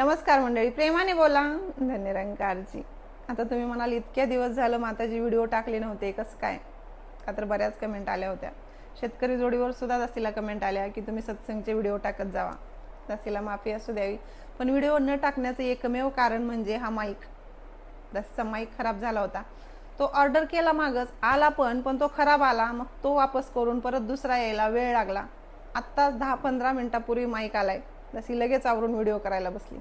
नमस्कार मंडळी प्रेमाने बोला. धन्यरंकारजी आता तुम्ही म्हणाल इतक्या दिवस झालं माताजी व्हिडिओ टाकले नव्हते कसं काय? का तर बऱ्याच कमेंट आल्या होत्या. शेतकरी जोडीवर सुद्धा दासीला कमेंट आल्या की तुम्ही सत्संगचे व्हिडिओ टाकत जावा. दासीला माफी असू द्यावी. पण व्हिडिओ न टाकण्याचं एकमेव कारण म्हणजे हा माईक दासीचा माईक खराब झाला होता. तो ऑर्डर केला मागच आला पण पण तो खराब आला. मग तो वापस करून परत दुसरा यायला वेळ लागला. आत्ताच दहा पंधरा मिनटापूर्वी माईक आलाय. दसी लगेच आवरून व्हिडिओ करायला बसली.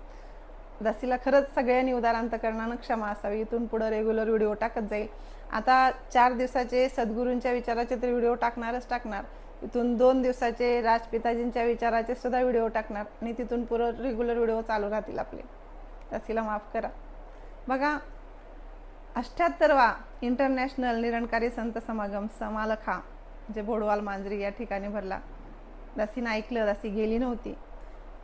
दसीला खरंच सगळ्यांनी उदारांतकरणानं क्षमा असावी. इथून पुढं रेग्युलर व्हिडिओ टाकत जाईल. आता चार दिवसाचे सद्गुरूंच्या विचाराचे तर व्हिडिओ टाकणारच टाकणार. इथून दोन दिवसाचे राजपिताजींच्या विचाराचे सुद्धा व्हिडिओ टाकणार. आणि तिथून पुरं रेग्युलर व्हिडिओ चालू राहतील आपले. दसीला माफ करा. बघा अष्ट्याहत्तरवा इंटरनॅशनल निरणकारी संत समागम समालखा जे बोडवाल मांजरी या ठिकाणी भरला. दासीनं ऐकलं दासी गेली नव्हती.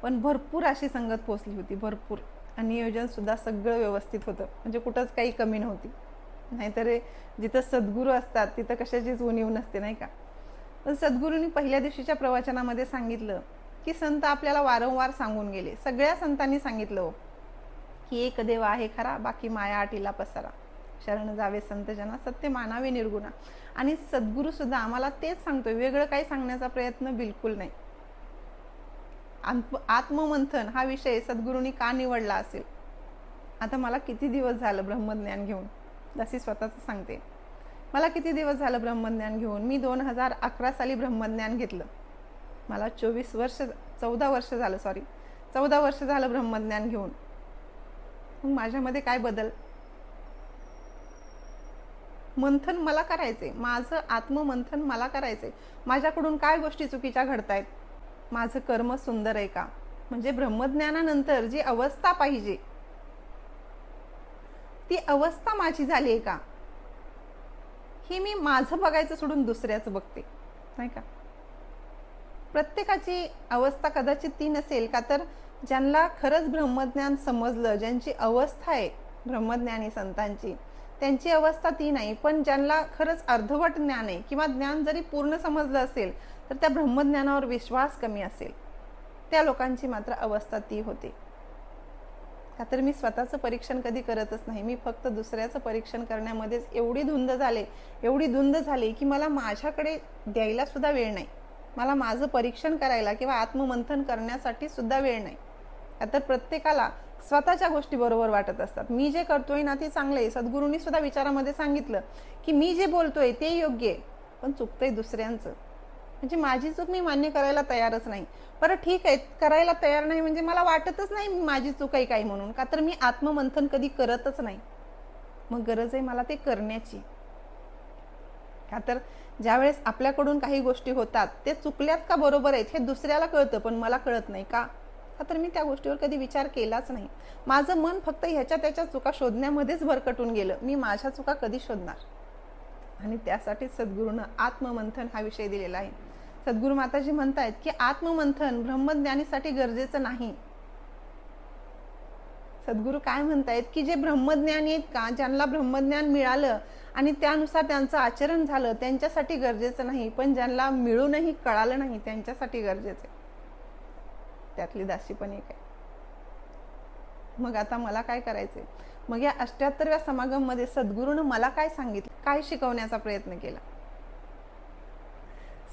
पण भरपूर अशी संगत पोचली होती भरपूर. आणि नियोजनसुद्धा सगळं व्यवस्थित होतं. म्हणजे कुठंच काही कमी नव्हती. नाहीतर जिथं सद्गुरू असतात तिथं कशाचीच उणीव नसते नाही का? पण सद्गुरूंनी पहिल्या दिवशीच्या प्रवचनामध्ये सांगितलं की संत आपल्याला वारंवार सांगून गेले. सगळ्या संतांनी सांगितलं हो, की एक देव आहे खरा बाकी माया आटीला पसारा. शरण जावे संतजना सत्य मानावे निर्गुणा. आणि सद्गुरूसुद्धा आम्हाला तेच सांगतोय. वेगळं काही सांगण्याचा प्रयत्न बिलकुल नाही. आत्म आत्ममंथन हा विषय सद्गुरूंनी का निवडला असेल? आता मला किती दिवस झालं ब्रह्मज्ञान घेऊन? जशी स्वतःच सांगते. मला किती दिवस झालं ब्रह्मज्ञान घेऊन? मी दोन हजार अकरा साली ब्रह्मज्ञान घेतलं. मला चोवीस वर्ष चौदा वर्ष झालं सॉरी चौदा वर्ष झालं ब्रह्मज्ञान घेऊन. मग माझ्यामध्ये काय बदल? मंथन मला करायचे माझं आत्ममंथन मला करायचे माझ्याकडून काय गोष्टी चुकीच्या घडतायत? माझं कर्म सुंदर आहे का? म्हणजे ब्रह्मज्ञानानंतर जी अवस्था पाहिजे ती अवस्था माझी झाली आहे का? ही मी माझं बघायचं सोडून दुसऱ्याच बघते नाही का? प्रत्येकाची अवस्था कदाचित ती नसेल का? तर ज्यांना खरंच ब्रह्मज्ञान समजलं ज्यांची अवस्था आहे ब्रह्मज्ञानी संतांची त्यांची अवस्था ती नाही. पण ज्यांना खरंच अर्धवट ज्ञान आहे किंवा ज्ञान जरी पूर्ण समजलं असेल तर त्या ब्रह्मज्ञानावर विश्वास कमी असेल. त्या लोकांची मात्र अवस्था ती होते. का तर मी स्वतःचं परीक्षण कधी करतच नाही. मी फक्त दुसऱ्याचं परीक्षण करण्यामध्येच एवढी धुंद झाले एवढी धुंद झाली की मला माझ्याकडे द्यायला सुद्धा वेळ नाही. मला माझं परीक्षण करायला किंवा आत्ममंथन करण्यासाठी सुद्धा वेळ नाही. आता तर प्रत्येकाला स्वतःच्या गोष्टी बरोबर वाटत असतात. मी जे करतोय ना ते चांगलं आहे. सद्गुरूंनी सुद्धा विचारामध्ये सांगितलं की मी जे बोलतोय ते योग्य आहे. पण चुकतंय दुसऱ्यांचं. म्हणजे माझी चूक मी मान्य करायला तयारच नाही. बरं ठीक आहे करायला तयार नाही म्हणजे मला वाटतच नाही माझी चूक आहे काही म्हणून का तर मी आत्ममंथन कधी करतच नाही. मग गरज आहे मला ते करण्याची. का तर ज्यावेळेस आपल्याकडून काही गोष्टी होतात ते चुकल्यात का बरोबर आहेत हे दुसऱ्याला कळतं पण मला कळत नाही का? का तर मी त्या गोष्टीवर कधी विचार केलाच नाही. माझं मन फक्त ह्याच्या त्याच्या चुका शोधण्यामध्येच भरकटून गेलं. मी माझ्या चुका कधी शोधणार? आणि त्यासाठी सद्गुरूनं आत्ममंथन हा विषय दिलेला आहे. सद्गुरू माताजी म्हणतायत की आत्ममंथन ब्रह्मज्ञानीसाठी गरजेचं नाही. सद्गुरू काय म्हणतायत की जे ब्रह्मज्ञानी आहेत का ज्यांना ब्रह्मज्ञान मिळालं आणि त्यानुसार त्यांचं आचरण झालं त्यांच्यासाठी गरजेचं नाही पण ज्यांना मिळूनही कळालं नाही त्यांच्यासाठी गरजेचं आहे. त्यातली दासी पण एक आहे. मग आता मला काय करायचंय? मग या अष्ट्याहत्तरव्या समागममध्ये सद्गुरूनं मला काय सांगितलं? काय शिकवण्याचा प्रयत्न केला?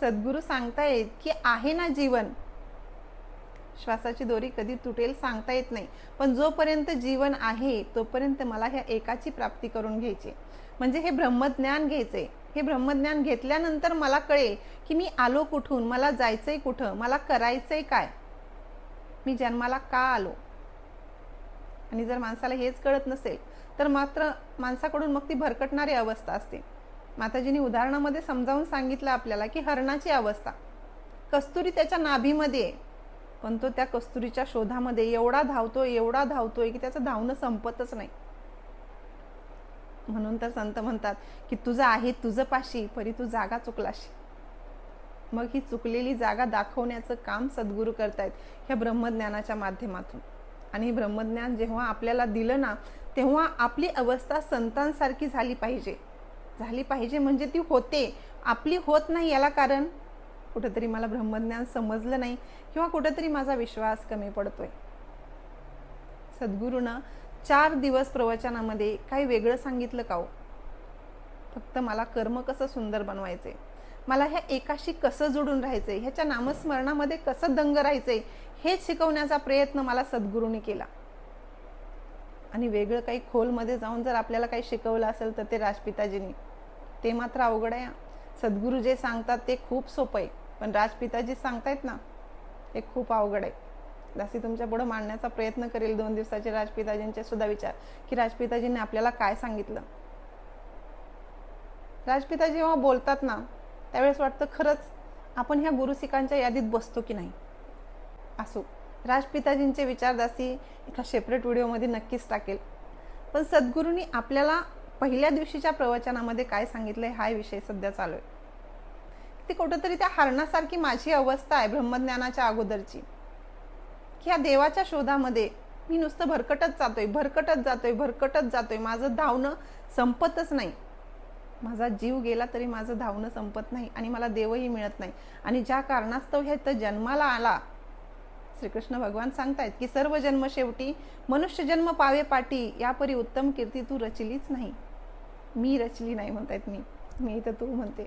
सद्गुरू सांगतायत की आहे ना जीवन? श्वासाची दोरी कधी तुटेल सांगता येत नाही. पण जोपर्यंत जीवन आहे तोपर्यंत मला ह्या एकाची प्राप्ती करून घ्यायची म्हणजे हे ब्रह्मज्ञान घ्यायचे हे ब्रह्मज्ञान घेतल्यानंतर मला कळेल की मी आलो कुठून? मला जायचंय कुठं? मला करायचंय काय? मी जन्माला का आलो? आणि जर माणसाला हेच कळत नसेल तर मात्र माणसाकडून मग ती भरकटणारी अवस्था असते. माताजींनी उदाहरणामध्ये समजावून सांगितलं आपल्याला की हरणाची अवस्था. कस्तुरी त्याच्या नाभीमध्ये आहे पण तो त्या कस्तुरीच्या शोधामध्ये एवढा धावतोय एवढा धावतोय की त्याचं धावणं संपतच नाही. म्हणून तर संत म्हणतात की तुझं आहे तुझं पाशी परी तू जागा चुकलाशी. मग ही चुकलेली जागा दाखवण्याचं काम सद्गुरू करतायत ह्या ब्रह्मज्ञानाच्या माध्यमातून. आणि ब्रह्मज्ञान जेव्हा आपल्याला दिलं ना तेव्हा आपली अवस्था संतांसारखी झाली पाहिजे. झाली पाहिजे म्हणजे ती होते. आपली होत नाही याला कारण? कुठंतरी मला ब्रह्मज्ञान समजलं नाही किंवा कुठंतरी माझा विश्वास कमी पडतोय. सद्गुरूनं चार दिवस प्रवचनामध्ये काही वेगळं सांगितलं का हो? फक्त मला कर्म कसं सुंदर बनवायचे मला ह्या एकाशी कसं जुडून राहायचंय? ह्याच्या नामस्मरणामध्ये कसं दंग राहायचंय? हेच शिकवण्याचा प्रयत्न मला सद्गुरूने केला. आणि वेगळं काही खोलमध्ये जाऊन जर आपल्याला काही शिकवलं असेल तर ते राजपिताजींनी. ते मात्र अवघड आहे. सद्गुरू जे सांगतात ते खूप सोपं आहे. पण राजपिताजी सांगतायत ना ते खूप अवघड आहे. जास्ती तुमच्यापुढे मांडण्याचा प्रयत्न करेल दोन दिवसाचे राजपिताजींचे सुद्धा विचार. की राजपिताजींनी आपल्याला काय सांगितलं? राजपिताजी जेव्हा बोलतात ना त्यावेळेस वाटतं खरंच आपण ह्या गुरुसिकांच्या यादीत बसतो की नाही? असो. राजपिताजींचे विचारदासी एका सेपरेट व्हिडिओमध्ये नक्कीच टाकेल. पण सद्गुरूंनी आपल्याला पहिल्या दिवशीच्या प्रवचनामध्ये काय सांगितलंय हा विषय सध्या चालू आहे. ती कुठंतरी त्या हरणासारखी माझी अवस्था आहे ब्रह्मज्ञानाच्या अगोदरची. की ह्या देवाच्या शोधामध्ये मी नुसतं भरकटत जातोय भरकटत जातोय भरकटत जातोय. माझं धावणं संपतच नाही. माझा जीव गेला तरी माझं धावणं संपत नाही आणि मला देवही मिळत नाही. आणि ज्या कारणास्तव हे तर जन्माला आला श्रीकृष्ण भगवान सांगतायत की सर्व जन्म शेवटी मनुष्य जन्म पावे पाटी यापरी उत्तम कीर्ती तू रचलीच नाही. मी रचली नाही म्हणतायत मी. मी तर तू म्हणते.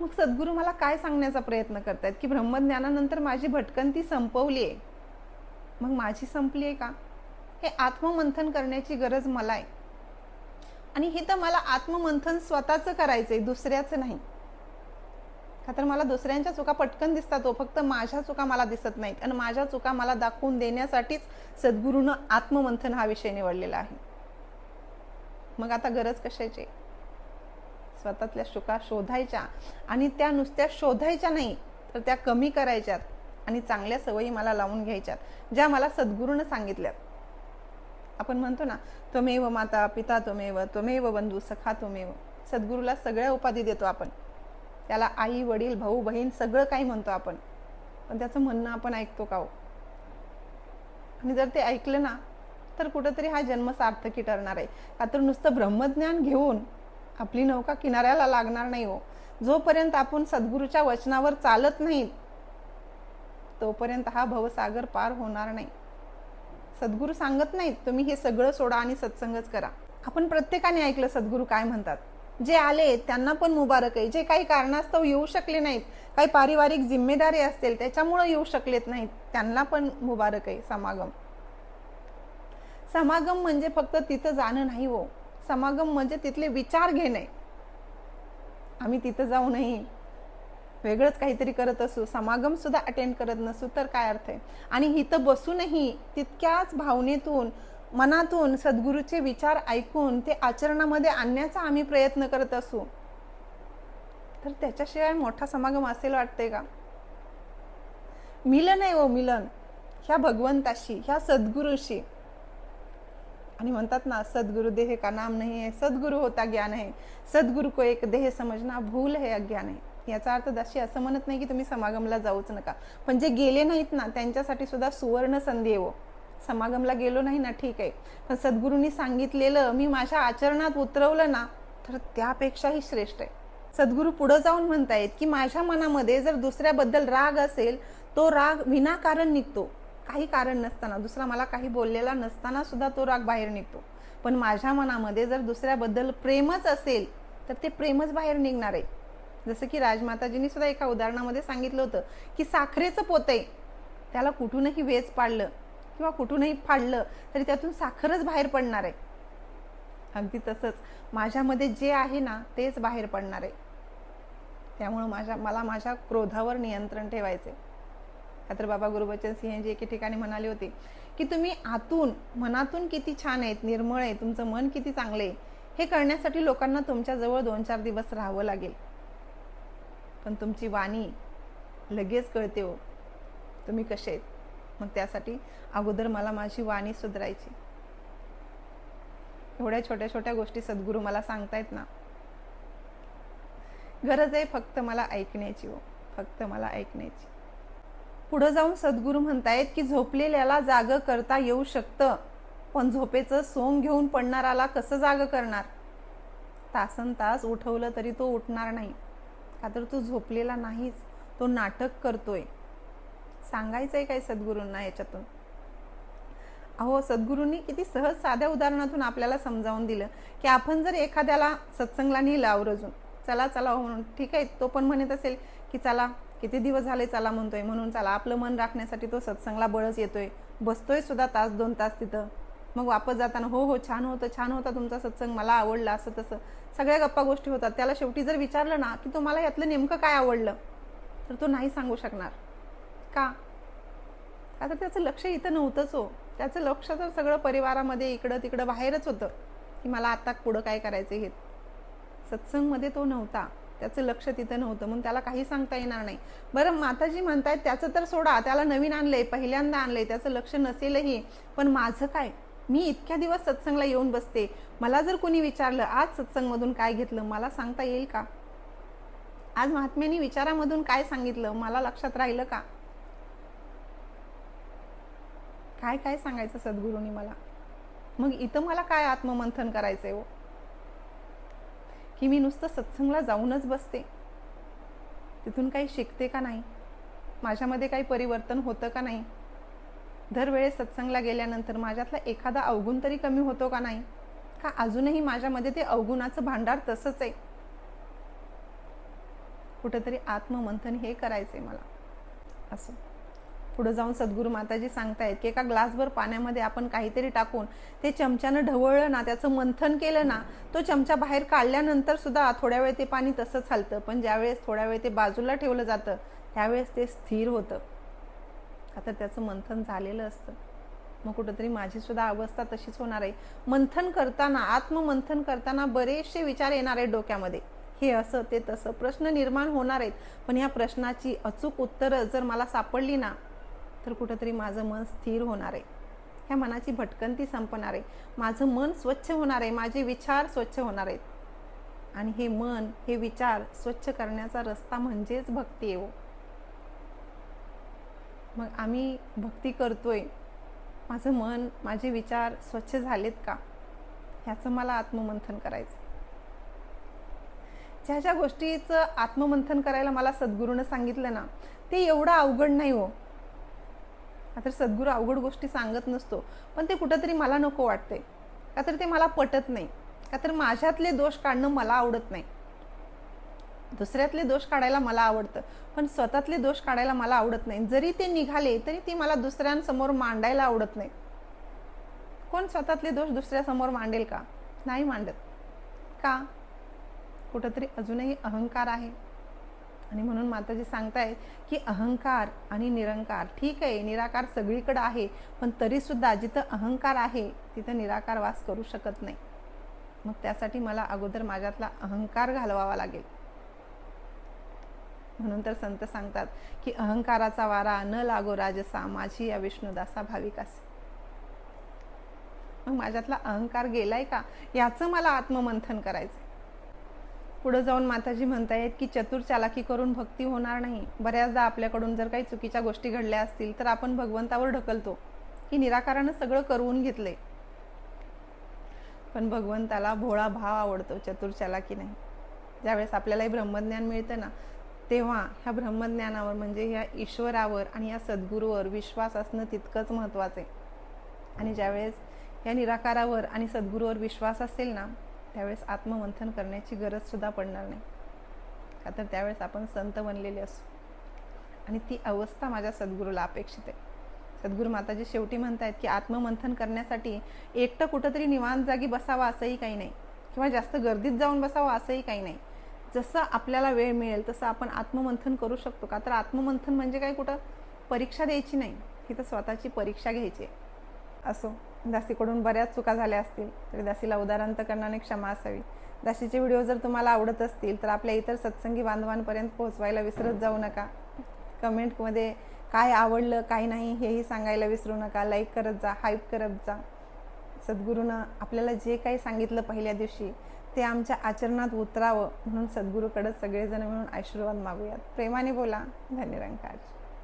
मग सद्गुरू मला काय सांगण्याचा प्रयत्न करतायत की ब्रह्मज्ञानानंतर माझी भटकंती संपवली आहे मग माझी संपली आहे का? हे आत्ममंथन करण्याची गरज मला आहे आणि हे तर मला आत्ममंथन स्वतःचं करायचंय दुसऱ्याचं नाही. का तर मला दुसऱ्यांच्या चुका पटकन दिसतात हो फक्त माझ्या चुका मला दिसत नाहीत. आणि माझ्या चुका मला दाखवून देण्यासाठीच सद्गुरूनं आत्ममंथन हा विषय निवडलेला आहे. मग आता गरज कशाची? स्वतःतल्या चुका शोधायच्या. आणि त्या नुसत्या शोधायच्या नाही तर त्या कमी करायच्यात आणि चांगल्या सवयी मला लावून घ्यायच्यात ज्या मला सद्गुरूनं सांगितल्यात. आपण म्हणतो ना त्वमेव माता पिता त्वमेव त्वमेव बंधू सखा त्वमेव. सद्गुरूला सगळ्या उपाधी देतो आपण. त्याला आई वडील भाऊ बहीण सगळं काही म्हणतो आपण. पण त्याचं म्हणणं आपण ऐकतो का हो? आणि जर ते ऐकलं ना तर कुठंतरी हा जन्म सार्थकी ठरणार आहे. का तर नुसतं ब्रह्मज्ञान घेऊन आपली नौका किनाऱ्याला लागणार नाही हो. जोपर्यंत आपण सद्गुरूच्या वचनावर चालत नाहीत तोपर्यंत हा भवसागर पार होणार नाही. सद्गुरू सांगत नाहीत तुम्ही हे सगळं सोडा आणि सत्संगच करा. आपण प्रत्येकाने ऐकलं सद्गुरू काय म्हणतात? जे आले त्यांना पण मुबारक आहे. जे काही कारणास्तव येऊ शकले नाहीत काही पारिवारिक जिम्मेदारी असतील त्याच्यामुळं येऊ शकलेत नाहीत त्यांना पण मुबारक आहे समागम. समागम म्हणजे फक्त तिथं जाणं नाही हो. समागम म्हणजे तिथले विचार घेणे. आम्ही तिथं जाऊ नाही. वेगळंच काहीतरी करत असू समागम सुद्धा अटेंड करत नसू तर काय अर्थ आहे? आणि इथं बसूनही तितक्याच भावनेतून मनातून सद्गुरूचे विचार ऐकून ते आचरणामध्ये आणण्याचा आम्ही प्रयत्न करत असू. तर त्याच्याशिवाय मोठा समागम असेल वाटते का? मिलन आहे ओ मिलन. ह्या भगवंताशी ह्या सद्गुरूशी. आणि म्हणतात ना सद्गुरु देह का नाम नाही आहे सद्गुरु होता ज्ञान आहे सद्गुरु को एक देह समजना भूल है अज्ञान आहे याचा अर्थ दाशी असं म्हणत नाही की तुम्ही समागमला जाऊच नका. पण जे गेले नाहीत ना त्यांच्यासाठी सुद्धा सुवर्ण संधी येवो समागमला गेलो नाही ना ठीक आहे. पण सद्गुरूंनी सांगितलेलं मी माझ्या आचरणात उतरवलं ना तर त्यापेक्षाही श्रेष्ठ आहे. सद्गुरू पुढं जाऊन म्हणतायत की माझ्या मनामध्ये जर दुसऱ्याबद्दल राग असेल तो राग विनाकारण निघतो. काही कारण नसताना दुसरा मला काही बोललेला नसताना सुद्धा तो राग बाहेर निघतो. पण माझ्या मनामध्ये जर दुसऱ्याबद्दल प्रेमच असेल तर ते प्रेमच बाहेर निघणार आहे. जसं की राजमाताजींनी सुद्धा एका उदाहरणामध्ये सांगितलं होतं की साखरेचं पोते त्याला कुठूनही वेच पाडलं किंवा कुठूनही फाडलं तरी त्यातून साखरच बाहेर पडणार आहे. अगदी तसंच माझ्यामध्ये जे आहे ना तेच बाहेर पडणार आहे. त्यामुळं माझ्या मला माझ्या क्रोधावर नियंत्रण ठेवायचे का तर बाबा गुरुबचन सिंहजी एके ठिकाणी म्हणाले होते की तुम्ही आतून मनातून किती छान आहेत निर्मळ आहे तुमचं मन किती चांगलं आहे हे करण्यासाठी लोकांना तुमच्याजवळ दोन चार दिवस राहावं लागेल. पण तुमची वाणी लगेच कळते हो. तुम्ही कसे आहेत? मग त्यासाठी अगोदर मला माझी वाणी सुधारायची. एवढ्या छोट्या छोट्या गोष्टी सद्गुरू मला सांगतायत ना. गरज आहे फक्त मला ऐकण्याची हो. फक्त मला ऐकण्याची. पुढं जाऊन सद्गुरू म्हणतायत की झोपलेल्याला जाग करता येऊ शकतं. पण झोपेचं सोंग घेऊन पडणाराला कसं जाग करणार? तासन तास उठवलं तरी तो उठणार नाही. का तर तो झोपलेला नाहीच तो नाटक करतोय. सांगायचंय काय सद्गुरूंना याच्यातून? अहो सद्गुरूंनी किती सहज साध्या उदाहरणातून आपल्याला समजावून दिलं की आपण जर एखाद्याला सत्संगला नेलं आवर्जून चला चला हो म्हणून ठीक आहे तो पण म्हणत असेल की चला किती दिवस झाले चला म्हणतोय म्हणून चला आपलं मन राखण्यासाठी तो सत्संगला बळच येतोय. बसतोय सुद्धा तास दोन तास तिथं. मग वापस जाताना हो हो छान होतं छान होता तुमचा सत्संग मला आवडला असं तसं. सगळ्या गप्पा गोष्टी होतात. त्याला शेवटी जर विचारलं ना की तुम्हाला यातलं नेमकं काय आवडलं तर तो नाही सांगू शकणार. का? का तर त्याचं लक्ष इथं नव्हतंच हो. त्याचं लक्ष तर सगळं परिवारामध्ये इकडं तिकडं बाहेरच होतं की मला आता पुढं काय करायचं हे. सत्संगमध्ये तो नव्हता. त्याचं लक्ष तिथं नव्हतं. म्हणून त्याला काही सांगता येणार नाही. बरं माताजी म्हणतायत त्याचं तर सोडा त्याला नवीन आणलंय पहिल्यांदा आणलंय त्याचं लक्ष नसेलही पण माझं काय? मी इतक्या दिवस सत्संगला येऊन बसते. मला जर कोणी विचारलं आज सत्संगमधून काय घेतलं? मला सांगता येईल का? आज महात्म्यांनी विचारामधून काय सांगितलं? मला लक्षात राहिलं का? काय काय सांगायचं सद्गुरूंनी मला? मग इथं मला काय आत्ममंथन करायचंय हो? की मी नुसतं सत्संगला जाऊनच बसते. तिथून काही शिकते का नाही? माझ्यामध्ये काही परिवर्तन होतं का नाही? दरवेळेस सत्संगला गेल्यानंतर माझ्यातला एखादा अवगुण तरी कमी होतो का नाही? का अजूनही माझ्यामध्ये ते अवगुणाचं भांडार तसंच आहे? कुठंतरी आत्ममंथन हे करायचंय मला. असं. पुढं जाऊन सद्गुरू माताजी सांगतायत की एका ग्लासभर पाण्यामध्ये आपण काहीतरी टाकून ते चमच्यानं ढवळलं ना त्याचं मंथन केलं ना तो चमचा बाहेर काढल्यानंतर सुद्धा थोड्या वेळ ते पाणी तसंच हलतं. पण ज्यावेळेस थोड्या वेळ ते बाजूला ठेवलं जातं त्यावेळेस ते स्थिर होतं. आता त्याचं मंथन झालेलं असतं. मग कुठंतरी माझीसुद्धा अवस्था तशीच होणार आहे. मंथन करताना आत्ममंथन करताना बरेचसे विचार येणार आहेत डोक्यामध्ये. हे असं ते तसं प्रश्न निर्माण होणार आहेत. पण ह्या प्रश्नाची अचूक उत्तरं जर मला सापडली ना तर कुठंतरी माझं मन स्थिर होणार आहे. ह्या मनाची भटकंती संपणार आहे. माझं मन स्वच्छ होणार आहे. माझे विचार स्वच्छ होणार आहेत. आणि हे मन हे विचार स्वच्छ करण्याचा रस्ता म्हणजेच भक्ती येऊ मग आम्ही भक्ती करतोय. माझं मन माझे विचार स्वच्छ झालेत का? ह्याचं मला आत्ममंथन करायचं ज्या ज्या गोष्टीचं आत्ममंथन करायला मला सद्गुरूनं सांगितलं ना ते एवढं अवघड नाही हो. आता सद्गुरू अवघड गोष्टी सांगत नसतो पण ते कुठंतरी मला नको वाटते का तर ते मला पटत नाही. का तर माझ्यातले दोष काढणं मला आवडत नाही. दुसऱ्यातले दोष काढायला मला आवडतं. पण स्वतःतले दोष काढायला मला आवडत नाही. जरी ते निघाले तरी ती मला दुसऱ्यांसमोर मांडायला आवडत नाही. कोण स्वतःतले दोष दुसऱ्यासमोर मांडेल का? नाही मांडत. का? कुठंतरी अजूनही अहंकार आहे. आणि म्हणून माताजी सांगतायत की अहंकार आणि निरंकार ठीक आहे निराकार सगळीकडं आहे पण तरीसुद्धा जिथं अहंकार आहे तिथं निराकार वास करू शकत नाही. मग त्यासाठी मला अगोदर माझ्यातला अहंकार घालवावा लागेल. म्हणून तर संत सांगतात की अहंकाराचा वारा न लागो राजसा माझी या विष्णुदासा भाविकासे. मग माझ्यातला अहंकार गेलाय का? याचं मला आत्ममंथन करायचं पुढे जाऊन माताजी म्हणतायत की चतुर चालाकी करून भक्ती होणार नाही. बऱ्याचदा आपल्याकडून जर काही चुकीच्या गोष्टी घडल्या असतील तर आपण भगवंतावर ढकलतो. की निराकारानं सगळं करवून घेतलंय. पण भगवंताला भोळा भाव आवडतो चतुर चालाकी नाही. ज्यावेळेस आपल्यालाही ब्रह्मज्ञान मिळतं ना तेव्हा ह्या ब्रह्मज्ञानावर म्हणजे ह्या ईश्वरावर आणि या सद्गुरूवर विश्वास असणं तितकंच महत्त्वाचं आहे आणि ज्यावेळेस या निराकारावर आणि सद्गुरूवर विश्वास असेल ना त्यावेळेस आत्ममंथन करण्याची गरजसुद्धा पडणार नाही. का तर त्यावेळेस आपण संत बनलेले असू. आणि ती अवस्था माझ्या सद्गुरूला अपेक्षित आहे. सद्गुरू माताजी शेवटी म्हणतायत की आत्ममंथन करण्यासाठी एकटं कुठंतरी निवांत जागी बसावा असंही काही नाही. किंवा जास्त गर्दीत जाऊन बसावं असंही काही नाही. जसं आपल्याला वेळ मिळेल तसं आपण आत्ममंथन करू शकतो का? तर आत्ममंथन म्हणजे काय? कुठं परीक्षा द्यायची नाही. ही तर स्वतःची परीक्षा घ्यायची असो. दासीकडून बऱ्याच चुका झाल्या असतील तरी दासीला उदाहरण करण्याने क्षमा असावी. दासीचे व्हिडिओ जर तुम्हाला आवडत असतील तर आपल्या इतर सत्संगी बांधवांपर्यंत पोहोचवायला विसरत जाऊ नका. कमेंटमध्ये काय आवडलं काय नाही हेही सांगायला विसरू नका. लाईक करत जा हाईप करत जा. सद्गुरूनं आपल्याला जे काही सांगितलं पहिल्या दिवशी ते आमच्या आचरणात उतरावं म्हणून सद्गुरूकडे सगळेजण मिळून आशीर्वाद मागूयात. प्रेमाने बोला. धन्यरंकार